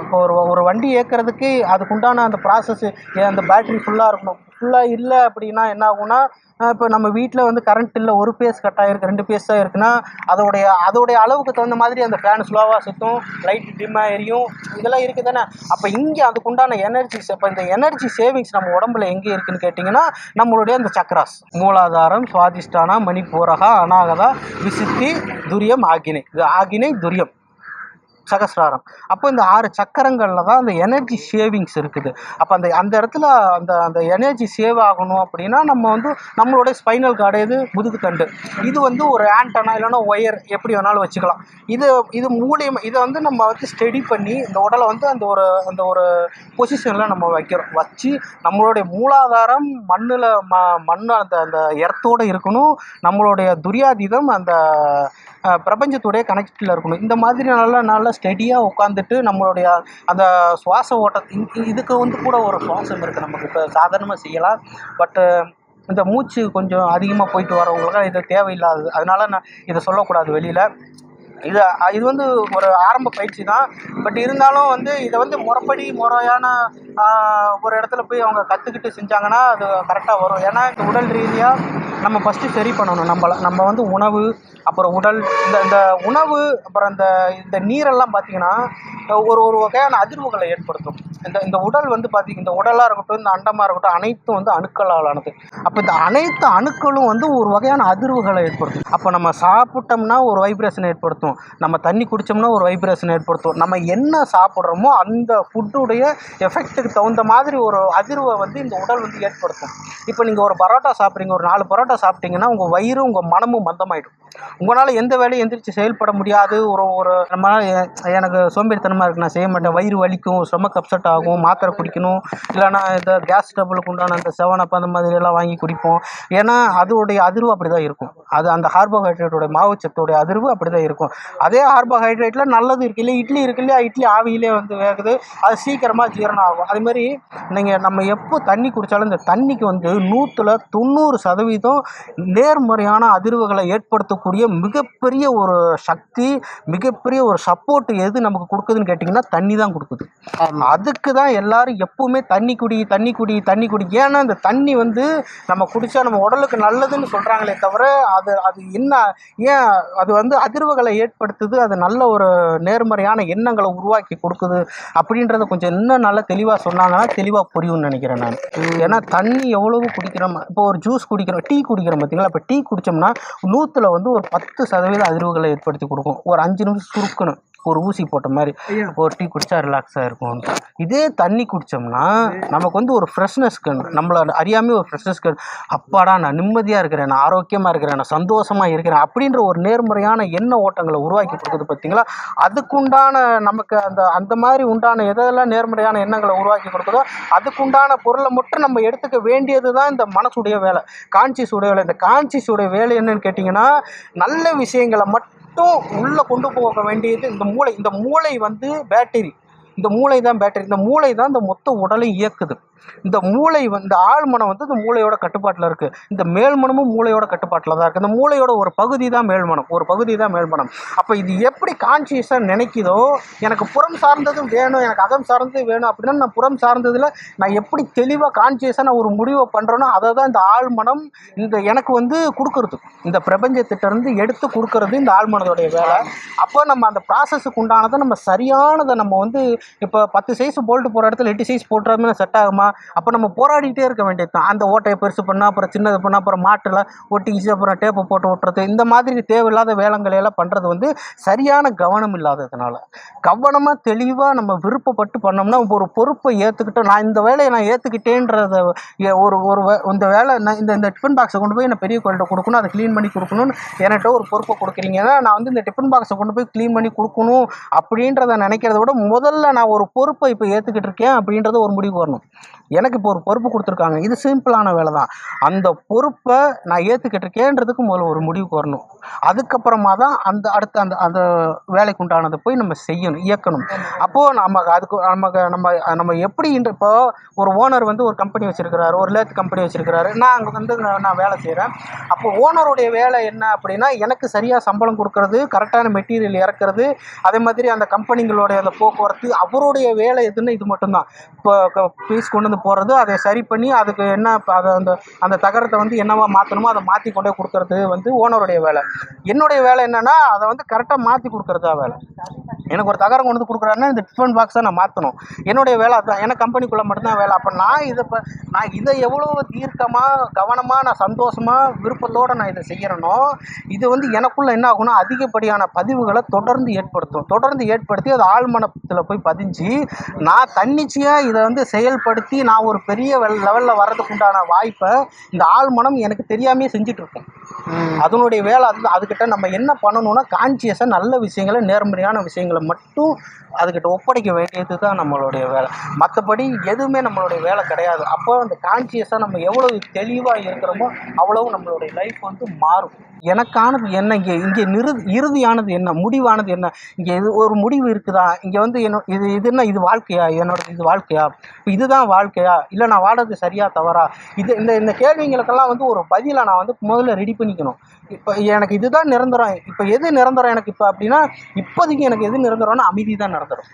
இப்போ ஒரு ஒரு வண்டி ஏற்கிறதுக்கு அதுக்குண்டான அந்த ப்ராசஸ் அந்த பேட்டரி ஃபுல்லாக இருக்கணும். ஃபுல்லாக இல்லை அப்படின்னா என்ன ஆகும்னா இப்போ நம்ம வீட்டில் வந்து கரண்ட் இல்லை ஒரு பேஸ் கட் ஆகிருக்கு ரெண்டு பேஸ் தான் இருக்குன்னா அதோடைய அதோடைய அளவுக்கு தகுந்த மாதிரி அந்த ஃபேன் ஸ்லோவாக சுற்றும் லைட் டிம்மாக எரியும் இதெல்லாம் இருக்குது தானே. அப்போ இங்கே அதுக்குண்டான எனர்ஜி இப்போ இந்த எனர்ஜி சேவிங்ஸ் நம்ம உடம்புல எங்கே இருக்குன்னு கேட்டிங்கன்னா நம்மளுடைய அந்த சக்ராஸ் மூலாதாரம் சுவாதிஷ்டானா மணிப்பூரகா அநாகதா விசுத்தி துரியம் ஆகினை. இது ஆகினை துரியம். சகசிராரம். அப்போ இந்த ஆறு சக்கரங்களில் தான் அந்த எனர்ஜி சேவிங்ஸ் இருக்குது. அப்போ அந்த அந்த இடத்துல அந்த அந்த எனர்ஜி சேவ் ஆகணும் அப்படின்னா நம்ம வந்து நம்மளுடைய ஸ்பைனல் கார்டு இது முதுகுத்தண்டு. இது வந்து ஒரு ஆண்டனா இல்லைன்னா ஒயர் எப்படி வேணாலும் வச்சுக்கலாம். இது இது மூலியம் இதை வந்து நம்ம வந்து ஸ்டடி பண்ணி இந்த உடலை வந்து அந்த ஒரு அந்த ஒரு பொசிஷனில் நம்ம வைக்கிறோம். வச்சு நம்மளுடைய மூலாதாரம் மண்ணில் ம மண் அந்த அந்த எர்த்தோடு இருக்கணும். நம்மளுடைய துரியாதீதம் அந்த பிரபஞ்சத்துடைய கனெக்டில் இருக்கணும். இந்த மாதிரி நல்ல நல்ல ஸ்டெடியாக உட்காந்துட்டு நம்மளுடைய அந்த சுவாச ஓட்ட இதுக்கு வந்து கூட ஒரு சுவாசம் இருக்குது நமக்கு இப்போ சாதாரணமாக செய்யலாம். பட்டு இந்த மூச்சு கொஞ்சம் அதிகமாக போயிட்டு வரவங்களுக்கு இது தேவையில்லாதது. அதனால் நான் இதை சொல்லக்கூடாது வெளியில். இது இது வந்து ஒரு ஆரம்ப பயிற்சி தான். பட் இருந்தாலும் வந்து இதை வந்து முறைப்படி முறையான ஒரு இடத்துல போய் அவங்க கற்றுக்கிட்டு செஞ்சாங்கன்னா அது கரெக்டாக வரும். ஏன்னா இந்த உடல் ரீதியாக நம்ம ஃபஸ்ட்டு சரி பண்ணணும். நம்மள நம்ம வந்து உணவு அப்புறம் உடல் இந்த இந்த உணவு அப்புறம் இந்த இந்த நீரெல்லாம் பார்த்தீங்கன்னா ஒரு ஒரு வகையான அதிர்வுகளை ஏற்படுத்தும். இந்த இந்த உடல் வந்து பார்த்தீங்க இந்த உடலாக இருக்கட்டும் இந்த அண்டமாக இருக்கட்டும் அனைத்தும் வந்து அணுக்களால் ஆனது அப்போ இந்த அனைத்து அணுக்களும் வந்து ஒரு வகையான அதிர்வுகளை ஏற்படுத்தும். அப்போ நம்ம சாப்பிட்டோம்னா ஒரு வைப்ரேஷன் ஏற்படுத்தும். நம்ம தண்ணி குடித்தோம்னா ஒரு வைப்ரேஷன் ஏற்படுத்தும். நம்ம என்ன சாப்பிட்றோமோ அந்த ஃபுட்டுடைய எஃபெக்ட்டுக்கு தகுந்த மாதிரி ஒரு அதிர்வை வந்து இந்த உடல் வந்து ஏற்படுத்தும். இப்போ நீங்கள் ஒரு பரோட்டா சாப்பிட்றீங்க ஒரு நாலு பரோட்டா சாப்பிட்டீங்கன்னா உங்கள் வயிறு உங்கள் மனமும் மந்தமாயிடும். உங்களால் எந்த வேலையும் எந்திரிச்சு செயல்பட முடியாது. ஒரு ஒரு நம்ம எனக்கு சோம்பேறித்தனமாக இருக்கு நான் செய்ய மாட்டேன். வயிறு வலிக்கும் ஸ்டொமக் அப்செட் ஆகும் மாத்திரை குடிக்கணும். இல்லைன்னா இந்த கேஸ் டபுளுக்கு உண்டான அந்த செவன் அப் அந்த மாதிரி எல்லாம் வாங்கி குடிப்போம். ஏன்னா அதோடைய அதிர்வு அப்படி தான் இருக்கும். அது அந்த கார்போஹைட்ரேட்டோட மாவுச்சத்தோடைய அதிர்வு அப்படி தான் இருக்கும். அதே கார்போஹைட்ரேட்டில் நல்லது இருக்கு இல்லையா? இட்லி இருக்கு இல்லையா? இட்லி ஆவியிலே வந்து வேகுது. அது சீக்கிரமாக ஜீரணம் ஆகும். அதுமாரி நீங்கள் நம்ம எப்போ தண்ணி குடித்தாலும் இந்த தண்ணிக்கு வந்து நூற்றில் தொண்ணூறு சதவீதம் நேர்மறையான அதிர்வுகளை ஏற்படுத்தக்கூடிய மிகப்பெரிய ஒரு சக்தி மிகப்பெரிய ஒரு சப்போர்ட் எது நமக்கு கொடுக்குதுன்னு கேட்டிங்கன்னா தண்ணி தான் கொடுக்குது. அதுக்கு தான் எல்லாரும் எப்பவுமே தண்ணி குடி தண்ணி குடி தண்ணி குடி. ஏன்னா இந்த தண்ணி வந்து நம்ம குடித்தா நம்ம உடலுக்கு நல்லதுன்னு சொல்கிறாங்களே தவிர அது அது என்ன ஏன் அது வந்து அதிர்வுகளை ஏற்படுத்துது அது நல்ல ஒரு நேர்மறையான எண்ணங்களை உருவாக்கி கொடுக்குது அப்படின்றத கொஞ்சம் இன்னும் நல்லா தெளிவாக சொன்னாங்கன்னா தெளிவாக புரியும்னு நினைக்கிறேன் நான். ஏன்னா தண்ணி எவ்வளவு குடிக்கிறோம் இப்போ ஒரு ஜூஸ் குடிக்கிறோம் டீ குடிக்கிறோம் பார்த்தீங்களா இப்போ டீ குடித்தோம்னா நூற்றில் வந்து ஒரு பத்து சதவீத அதிர்வுகளை ஏற்படுத்தி கொடுக்கும். ஒரு அஞ்சு நிமிஷம் சுருக்கணும். ஒரு ஊசி போட்ட மாதிரி ஒரு டீ குடித்தா ரிலாக்ஸாக இருக்கும். இதே தண்ணி குடித்தோம்னா நமக்கு வந்து ஒரு ஃப்ரெஷ்னஸ் நம்மளை அறியாமே ஒரு ஃப்ரெஷ்னஸ் அப்பாடா நான் நிம்மதியாக இருக்கிறேன் நான் ஆரோக்கியமாக இருக்கிறேன் நான் சந்தோஷமாக இருக்கிறேன் அப்படின்ற ஒரு நேர்மறையான எண்ண ஓட்டங்களை உருவாக்கி கொடுக்குது பார்த்தீங்களா? அதுக்குண்டான நமக்கு அந்த அந்த மாதிரி உண்டான எதெல்லாம் நேர்மறையான எண்ணங்களை உருவாக்கி கொடுக்குதோ அதுக்குண்டான பொருளை மட்டும் நம்ம எடுத்துக்க வேண்டியது தான் இந்த மனசுடைய வேலை. கான்சியஸ் உடைய வேலை. இந்த கான்சியஸ் உடைய வேலை என்னன்னு கேட்டிங்கன்னா நல்ல விஷயங்களை மட்டும் உள்ளே கொண்டு போக வேண்டியது இந்த மூளை இந்த மூளை வந்து பேட்டரி இந்த மூளை தான் பேட்டரி இந்த மூளை தான் இந்த மொத்த உடலை இயக்குது. இந்த மூளை வந்து இந்த ஆழ்மனம் வந்து இந்த மூளையோட கட்டுப்பாட்டில் இருக்குது இந்த மேல்மனமும் மூளையோட கட்டுப்பாட்டில் தான் இருக்குது இந்த மூளையோட ஒரு பகுதி தான் மேல்மனம். ஒரு பகுதி தான் மேல்மனம். அப்போ இது எப்படி கான்சியஸாக நினைக்குதோ எனக்கு புறம் சார்ந்ததும் வேணும் எனக்கு அகம் சார்ந்தது வேணும் அப்படின்னா நான் புறம் சார்ந்ததில் நான் எப்படி தெளிவாக கான்சியஸாக நான் ஒரு முடிவை பண்ணுறேனோ அதை தான் இந்த ஆழ்மனம் இந்த எனக்கு வந்து கொடுக்கறது. இந்த பிரபஞ்சத்திட்டருந்து எடுத்து கொடுக்கறது இந்த ஆழ்மனதோடைய வேலை. அப்போ நம்ம அந்த ப்ராசஸுக்கு உண்டானதை நம்ம சரியானதை நம்ம வந்து இப்போ பத்து சைஸ் போல்ட்டு போகிற இடத்துல எட்டு சைஸ் போட்டுறதுனா செட் ஆகுமா? அப்போ நம்ம போராடிட்டே இருக்க வேண்டியது தான். அந்த ஓட்டையை பெருசு பண்ணால் அப்புறம் சின்னது பண்ணால் அப்புறம் மாட்டில் ஒட்டிக்கிச்சு அப்புறம் டேப்பை போட்டு ஓட்டுறது. இந்த மாதிரி தேவையில்லாத வேலைங்களை எல்லாம் பண்ணுறது வந்து சரியான கவனம் இல்லாததுனால. கவனமாக தெளிவாக நம்ம விருப்பப்பட்டு பண்ணோம்னா ஒரு பொறுப்பை ஏற்றுக்கிட்டு நான் இந்த வேலையை நான் ஏற்றுக்கிட்டேன்றத ஏ- ஒரு ஒரு வே- இந்த வேலை நான் இந்த இந்த டிஃபன் பாக்ஸை கொண்டு போய் நான் பெரிய கோயில்கிட்ட கொடுக்கணும். அதை க்ளீன் பண்ணி கொடுக்கணும்னு என்கிட்ட ஒரு பொறுப்பை கொடுக்குறீங்கன்னா நான் வந்து இந்த டிஃபன் பாக்ஸை கொண்டு போய் க்ளீன் பண்ணி கொடுக்கணும் அப்படின்றத நினைக்கிறத விட முதல்ல நான் ஒரு பொறுப்பை இப்போ ஏற்றுக்கிட்டு இருக்கேன் அப்படின்றத ஒரு முடிவு வரணும். எனக்கு இப்போ ஒரு பொறுப்பு கொடுத்துருக்காங்க. இது சிம்பிளான வேலை தான் அந்த பொறுப்பை நான் ஏற்றுக்கிட்டு இருக்கேன்றதுக்கு முதல்ல ஒரு முடிவுக்கு வரணும். அதுக்கப்புறமா தான் அந்த அடுத்த அந்த அந்த வேலைக்கு உண்டானதை போய் நம்ம செய்யணும் இயக்கணும். அப்போது நமக்கு அதுக்கு நமக்கு நம்ம நம்ம எப்படி இப்போ ஒரு ஓனர் வந்து ஒரு கம்பெனி வச்சுருக்கிறாரு ஒரு லேத் கம்பெனி வச்சுருக்கிறாரு. நான் அங்கே வந்து நான் நான் வேலை செய்கிறேன் அப்போ ஓனருடைய வேலை என்ன அப்படின்னா எனக்கு சரியாக சம்பளம் கொடுக்கறது கரெக்டான மெட்டீரியல் இறக்குறது அதே மாதிரி அந்த கம்பெனிங்களுடைய அந்த போக்குவரத்து அவருடைய வேலை எதுன்னு இது மட்டும்தான். இப்போ பீஸ் கொண்டு வந்து போடுறது அதை சரி பண்ணி அதுக்கு என்ன அதை அந்த அந்த தகரத்தை வந்து என்னவா மாற்றணுமோ அதை மாற்றி கொண்டே கொடுக்கறது வந்து ஓனருடைய வேலை. என்னுடைய வேலை என்னென்னா அதை வந்து கரெக்டாக மாற்றி கொடுக்கறது தான் வேலை. எனக்கு ஒரு தகரம் கொண்டு வந்து கொடுக்குறாருன்னா இந்த டிஃபன் பாக்ஸை நான் மாற்றணும் என்னுடைய வேலை அதுதான். ஏன்னா கம்பெனிக்குள்ளே மட்டும்தான் வேலை. அப்போ நான் இதை இப்போ நான் இதை எவ்வளோ தீர்க்கமாக கவனமாக நான் சந்தோஷமாக விருப்பத்தோடு நான் இதை செய்கிறேனோ இது வந்து எனக்குள்ளே என்ன ஆகும்னா அதிகப்படியான பதிவுகளை தொடர்ந்து ஏற்படுத்தும். தொடர்ந்து ஏற்படுத்தி அது ஆழ்மனத்தில் போய் பதிஞ்சு நான் தன்னிச்சையாக இதை வந்து செயல்படுத்தி நான் ஒரு பெரிய லெவலில் வர்றதுக்கு உண்டான வாய்ப்பை இந்த ஆழ்மனம் எனக்கு தெரியாமையே செஞ்சிட்ருக்கேன் அதனுடைய வேலை அது அதுக்கிட்ட நம்ம என்ன பண்ணணும்னா கான்சியஸாக நல்ல விஷயங்களை நேர்மறையான விஷயங்களை மட்டும் அதுக்கிட்ட ஒப்படைக்க வேண்டியது தான் நம்மளுடைய வேலை. மற்றபடி எதுவுமே நம்மளுடைய வேலை கிடையாது. அப்போ அந்த கான்சியஸாக நம்ம எவ்வளவு தெளிவாக இருக்கிறோமோ அவ்வளவு நம்மளுடைய லைஃப் வந்து மாறும். எனக்கானது என்ன? இங்கே இங்கே நிறு இறுதியானது என்ன? முடிவானது என்ன? இங்கே இது ஒரு முடிவு இருக்குதா? இங்கே வந்து என்ன இது இது என்ன? இது வாழ்க்கையா? என்னோட இது வாழ்க்கையா? இப்போ இதுதான் வாழ்க்கையா? இல்லை நான் வாடுறது சரியா தவறா? இது இந்த இந்த கேள்விங்களுக்கெல்லாம் வந்து ஒரு பதிலை நான் வந்து முதல்ல ரெடி வைக்கணும் இப்போ எனக்கு இதுதான் நிரந்தரம். இப்போ எது நிரந்தரம் எனக்கு இப்போ அப்படின்னா இப்போதைக்கு எனக்கு எது நிரந்தரம்னா அமைதி தான் நிரந்தரம்.